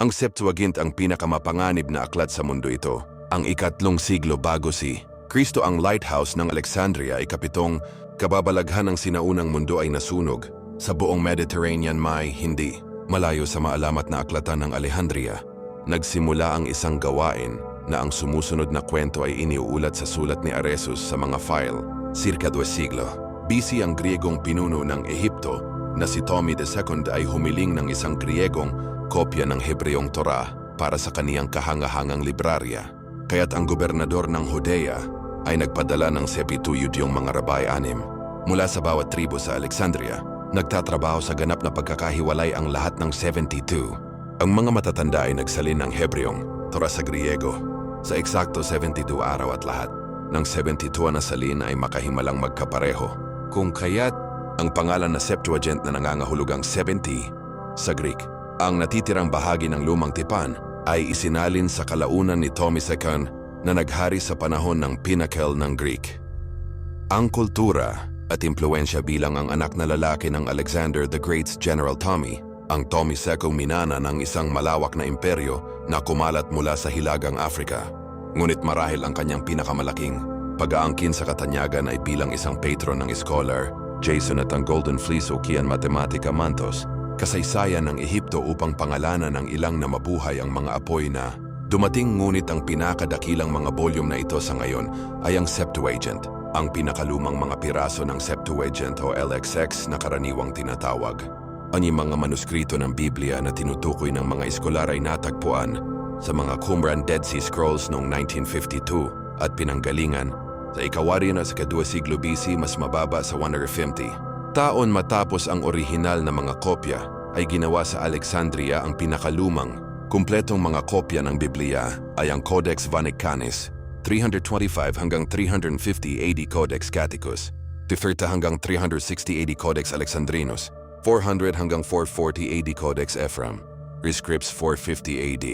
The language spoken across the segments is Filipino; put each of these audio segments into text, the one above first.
Ang Septuagint ang pinakamapanganib na aklat sa mundo ito. Ang ikatlong siglo bago si Kristo ang lighthouse ng Alexandria ay kapitong kababalaghan ng sinaunang mundo ay nasunog. Sa buong Mediterranean may hindi. Malayo sa maalamat na aklatan ng Alejandria, nagsimula ang isang gawain na ang sumusunod na kwento ay iniuulat sa sulat ni Aresus sa mga file, circa 2 siglo. BC ang Griegong pinuno ng Ehipto na si Ptolemy II ay humiling ng isang Griegong kopya ng Hebreong Torah para sa kaniyang kahangahangang librarya. Kaya't ang gobernador ng Judea ay nagpadala ng sepituyod yung mga rabay anim. Mula sa bawat tribo sa Alexandria, nagtatrabaho sa ganap na pagkakahiwalay ang lahat ng 72. Ang mga matatanda ay nagsalin ng Hebreong, Torah sa Griego, sa eksakto 72 araw at lahat. Ng 72 na salin ay makahimalang magkapareho. Kung kaya't ang pangalan na Septuagint na nangangahulugang 70 sa Greek, ang natitirang bahagi ng lumang tipan ay isinalin sa kalaunan ni Ptolemy II na naghari sa panahon ng pinnacle ng Greek. Ang kultura at impluensya bilang ang anak na lalaki ng Alexander the Great's General Tommy, ang Tommy II minana ng isang malawak na imperyo na kumalat mula sa Hilagang Africa. Ngunit marahil ang kanyang pinakamalaking pag-aangkin sa katanyagan ay bilang isang patron ng scholar, Jason at ang Golden Fleece o Kian Matematica Mantos, kasaysayan ng Ehipto upang pangalanan ng ilang na mabuhay ang mga apoy na Dumating ngunit ang pinakadakilang mga volume na ito sa ngayon ay ang Septuagint, ang pinakalumang mga piraso ng Septuagint o LXX na karaniwang tinatawag. Ang mga manuskrito ng Biblia na tinutukoy ng mga eskolar ay natagpuan sa mga Qumran Dead Sea Scrolls noong 1952 at pinanggalingan sa ikawari na sa kadua siglo BC mas mababa sa 150. Taon matapos ang orihinal na mga kopya ay ginawa sa Alexandria ang pinakalumang Kumpletong mga kopya ng Biblia ay ang Codex Vaticanus, 325 hanggang 350 AD Codex Catechus, 50 hanggang 360 AD Codex Alexandrinus, 400 hanggang 440 AD Codex Ephraim, Rescripts 450 AD.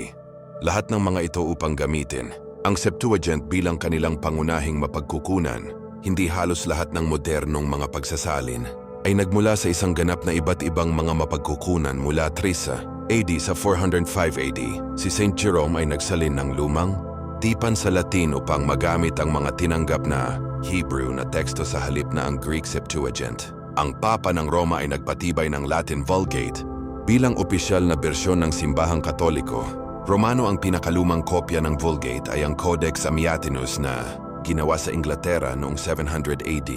Lahat ng mga ito upang gamitin ang Septuagint bilang kanilang pangunahing mapagkukunan, hindi halos lahat ng modernong mga pagsasalin ay nagmula sa isang ganap na iba't ibang mga mapagkukunan mula Trisa, AD sa 405 AD. Si St. Jerome ay nagsalin ng lumang tipan sa Latin upang magamit ang mga tinanggap na Hebrew na teksto sa halip na ang Greek Septuagint. Ang Papa ng Roma ay nagpatibay ng Latin Vulgate bilang opisyal na bersyon ng simbahang katoliko. Romano ang pinakalumang kopya ng Vulgate ay ang Codex Amiatinus na ginawa sa Inglaterra noong 700 AD.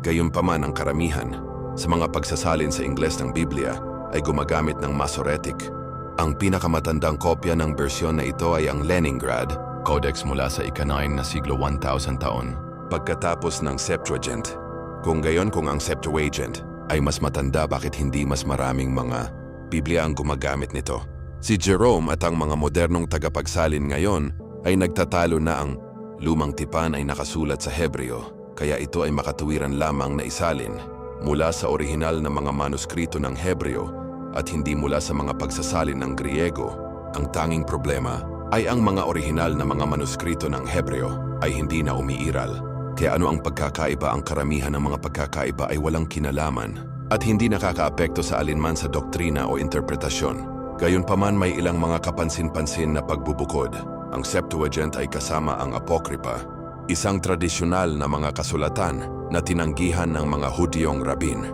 Gayunpaman ang karamihan sa mga pagsasalin sa Ingles ng Biblia ay gumagamit ng Masoretic. Ang pinakamatandang kopya ng bersyon na ito ay ang Leningrad, codex mula sa ika-9 na siglo 1000 taon, pagkatapos ng Septuagint. Kung gayon kung ang Septuagint ay mas matanda bakit hindi mas maraming mga Biblia ang gumagamit nito. Si Jerome at ang mga modernong tagapagsalin ngayon ay nagtatalo na ang lumang tipan ay nakasulat sa Hebreo, kaya ito ay makatuwiran lamang na isalin mula sa orihinal na mga manuskrito ng Hebreo at hindi mula sa mga pagsasalin ng Griego. Ang tanging problema ay ang mga orihinal na mga manuskrito ng Hebreo ay hindi na umiiral. Kaya ano ang pagkakaiba ang karamihan ng mga pagkakaiba ay walang kinalaman at hindi nakakaapekto sa alinman sa doktrina o interpretasyon. Gayunpaman may ilang mga kapansin-pansin na pagbubukod. Ang Septuagint ay kasama ang Apokripa, isang tradisyonal na mga kasulatan na tinanggihan ng mga Hudyong rabin.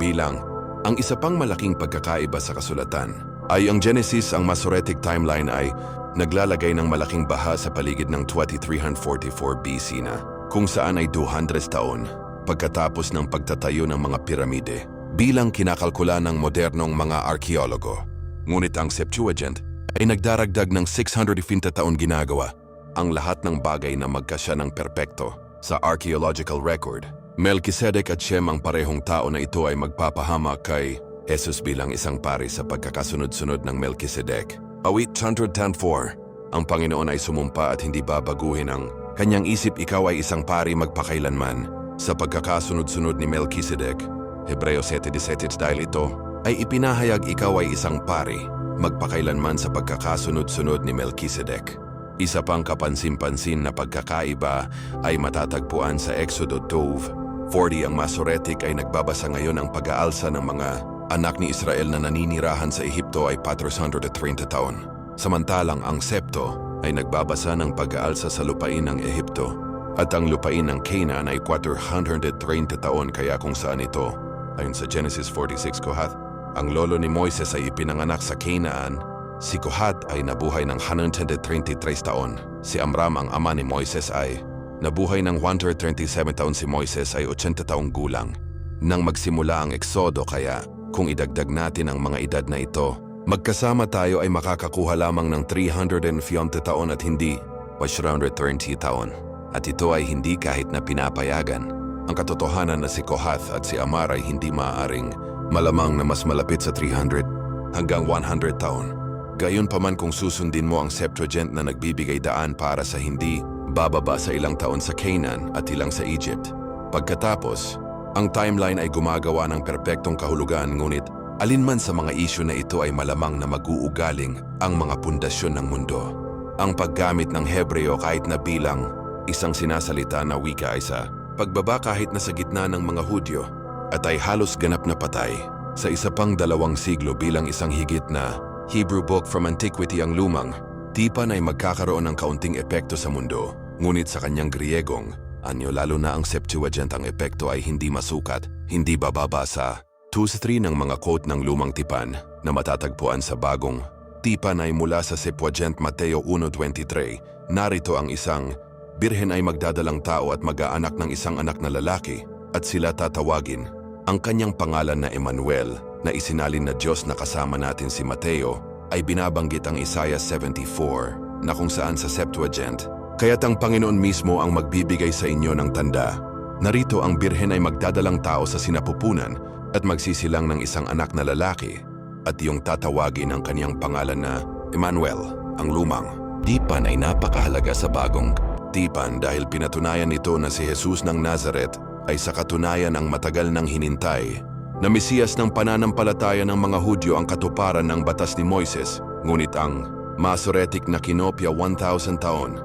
Bilang ang isa pang malaking pagkakaiba sa kasulatan ay ang Genesis ang Masoretic timeline ay naglalagay ng malaking baha sa paligid ng 2344 BC na kung saan ay 200 taon pagkatapos ng pagtatayo ng mga piramide bilang kinakalkula ng modernong mga arkeologo. Ngunit ang Septuagint ay nagdaragdag ng 650 taon ginagawa ang lahat ng bagay na magkasya ng perpekto sa archaeological record. Melchizedek at Shem ang parehong tao na ito ay magpapahama kay Jesus bilang isang pari sa pagkakasunod-sunod ng Melchizedek. Awit 110.4 Ang Panginoon ay sumumpa at hindi babaguhin ang kanyang isip ikaw ay isang pari magpakailanman sa pagkakasunod-sunod ni Melchizedek. Hebreo 7.17 dahil ito ay ipinahayag ikaw ay isang pari magpakailanman sa pagkakasunod-sunod ni Melchizedek. Isa pang kapansin-pansin na pagkakaiba ay matatagpuan sa Exodo 12. 40 ang Masoretic ay nagbabasa ngayon ang pag-aalsa ng mga anak ni Israel na naninirahan sa Ehipto ay 430 taon. Samantalang ang Septo ay nagbabasa ng pag-aalsa sa lupain ng Ehipto at ang lupain ng Canaan ay 430 taon kaya kung saan ito. Ayon sa Genesis 46 Kohath, ang lolo ni Moises ay ipinanganak sa Canaan. Si Kohath ay nabuhay ng 133 taon. Si Amram ang ama ni Moises ay nabuhay ng 127 taon si Moises ay 80 taong gulang. Nang magsimula ang eksodo kaya kung idagdag natin ang mga edad na ito, magkasama tayo ay makakakuha lamang ng 350 taon at hindi 130 taon. At ito ay hindi kahit na pinapayagan. Ang katotohanan na si Kohath at si Amar ay hindi maaaring malamang na mas malapit sa 300 hanggang 100 taon. Gayon pa man kung susundin mo ang Septuagint na nagbibigay daan para sa hindi bababa sa ilang taon sa Canaan at ilang sa Egypt. Pagkatapos, ang timeline ay gumagawa ng perpektong kahulugan ngunit alinman sa mga isyu na ito ay malamang na mag-uugaling ang mga pundasyon ng mundo. Ang paggamit ng Hebreo kahit na bilang isang sinasalita na wika ay sa pagbaba kahit na sa gitna ng mga Hudyo at ay halos ganap na patay sa isa pang dalawang siglo bilang isang higit na Hebrew book from antiquity ang lumang, tipan ay magkakaroon ng kaunting epekto sa mundo. Ngunit sa kanyang Griegong, anyo lalo na ang Septuagint ang epekto ay hindi masukat, hindi bababa sa 2-3 ng mga quote ng lumang tipan na matatagpuan sa bagong tipan ay mula sa Septuagint Mateo 1.23. Narito ang isang Birhen ay magdadalang tao at mag-aanak ng isang anak na lalaki at sila tatawagin. Ang kanyang pangalan na Emmanuel na isinalin na Diyos na kasama natin si Mateo ay binabanggit ang Isaiah 74 na kung saan sa Septuagint. Kaya't ang Panginoon mismo ang magbibigay sa inyo ng tanda. Narito ang birhen ay magdadalang tao sa sinapupunan at magsisilang ng isang anak na lalaki at yung tatawagin ang kanyang pangalan na Emmanuel, ang lumang. Tipan ay napakahalaga sa bagong tipan dahil pinatunayan nito na si Jesus ng Nazareth ay sa katunayan ang matagal ng hinintay na Mesiyas ng pananampalataya ng mga Hudyo ang katuparan ng batas ni Moises, ngunit ang Masoretic na kinopya 1,000 taon.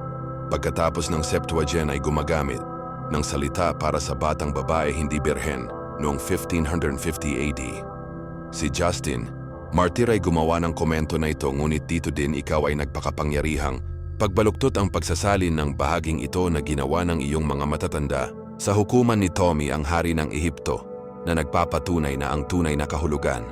Pagkatapos ng Septuagint ay gumagamit ng salita para sa batang babae hindi birhen noong 1550 AD. Si Justin, martir ay gumawa ng komento na ito ngunit dito din ikaw ay nagpakapangyarihang pagbaluktot ang pagsasalin ng bahaging ito na ginawa ng iyong mga matatanda sa hukuman ni Tommy ang hari ng Ehipto na nagpapatunay na ang tunay na kahulugan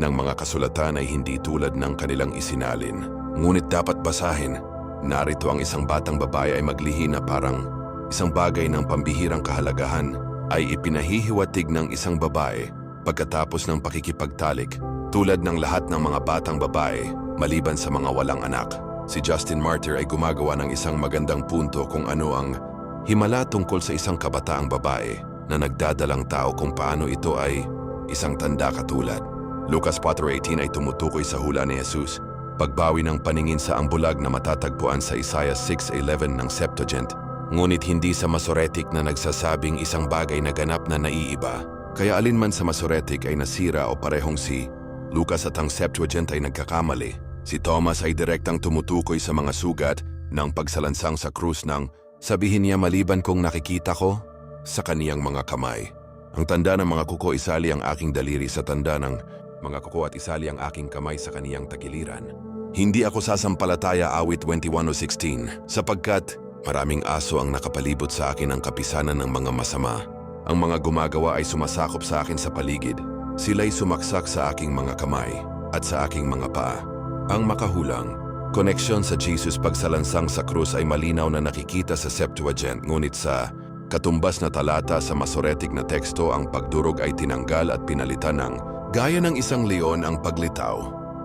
ng mga kasulatan ay hindi tulad ng kanilang isinalin. Ngunit dapat basahin, narito ang isang batang babae ay maglihi na parang isang bagay ng pambihirang kahalagahan ay ipinahihiwatig ng isang babae pagkatapos ng pakikipagtalik tulad ng lahat ng mga batang babae maliban sa mga walang anak. Si Justin Martyr ay gumagawa ng isang magandang punto kung ano ang himala tungkol sa isang kabataang babae na nagdadalang tao kung paano ito ay isang tanda katulad. Lucas 4.18 ay tumutukoy sa hula ni Jesus, pagbawi ng paningin sa ambulag na matatagpuan sa Isaiah 6.11 ng Septuagint, ngunit hindi sa Masoretic na nagsasabing isang bagay na ganap na naiiba. Kaya alinman sa Masoretic ay nasira o parehong si Lucas at ang Septuagint ay nagkakamali. Si Thomas ay direktang tumutukoy sa mga sugat ng pagsalansang sa krus ng sabihin niya maliban kong nakikita ko sa kaniyang mga kamay. Ang tanda ng mga kuko isali ang aking daliri sa tanda ng mga kuko at isali ang aking kamay sa kaniyang tagiliran. Hindi ako sasampalataya awit 21.16 sapagkat maraming aso ang nakapalibot sa akin ang kapisanan ng mga masama. Ang mga gumagawa ay sumasakop sa akin sa paligid. Sila'y sumaksak sa aking mga kamay at sa aking mga paa. Ang makahulang, koneksyon sa Jesus pagsalansang sa krus ay malinaw na nakikita sa Septuagint ngunit sa katumbas na talata sa Masoretic na teksto ang pagdurog ay tinanggal at pinalitan ng gaya ng isang leon ang paglitaw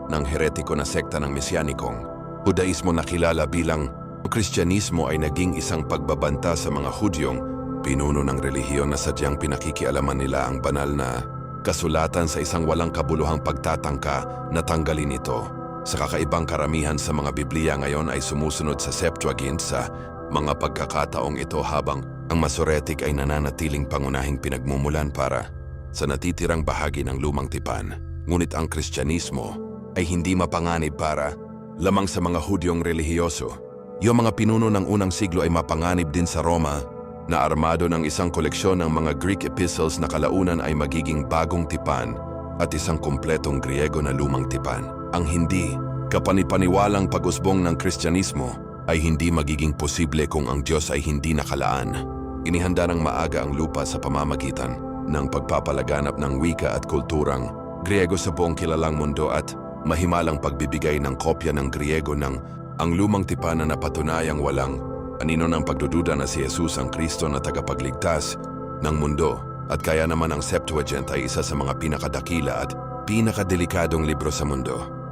ng heretiko na sekta ng Mesyanikong. Judaismo na kilala bilang ang Kristyanismo ay naging isang pagbabanta sa mga Hudyong pinuno ng relihiyon na sadyang pinakikialaman nila ang banal na kasulatan sa isang walang kabuluhang pagtatangka na tanggalin ito. Sa kakaibang karamihan sa mga Biblia ngayon ay sumusunod sa Septuagint sa mga pagkakataong ito habang ang Masoretic ay nananatiling pangunahing pinagmumulan para sa natitirang bahagi ng lumang tipan. Ngunit ang Kristyanismo ay hindi mapanganib para lamang sa mga Hudyong relihiyoso. Yung mga pinuno ng unang siglo ay mapanganib din sa Roma na armado ng isang koleksyon ng mga Greek epistles na kalaunan ay magiging bagong tipan at isang kumpletong Griego na lumang tipan. Ang hindi, kapanipaniwalang pag-usbong ng Kristyanismo ay hindi magiging posible kung ang Diyos ay hindi nakalaan. Inihanda ng maaga ang lupa sa pamamagitan ng pagpapalaganap ng wika at kulturang Griego sa buong kilalang mundo at mahimalang pagbibigay ng kopya ng Griego ng ang lumang tipan na napatunayang walang anino ng pagdududa na si Jesus ang Kristo na tagapagligtas ng mundo at kaya naman ang Septuagint ay isa sa mga pinakadakila at pinakadelikadong libro sa mundo.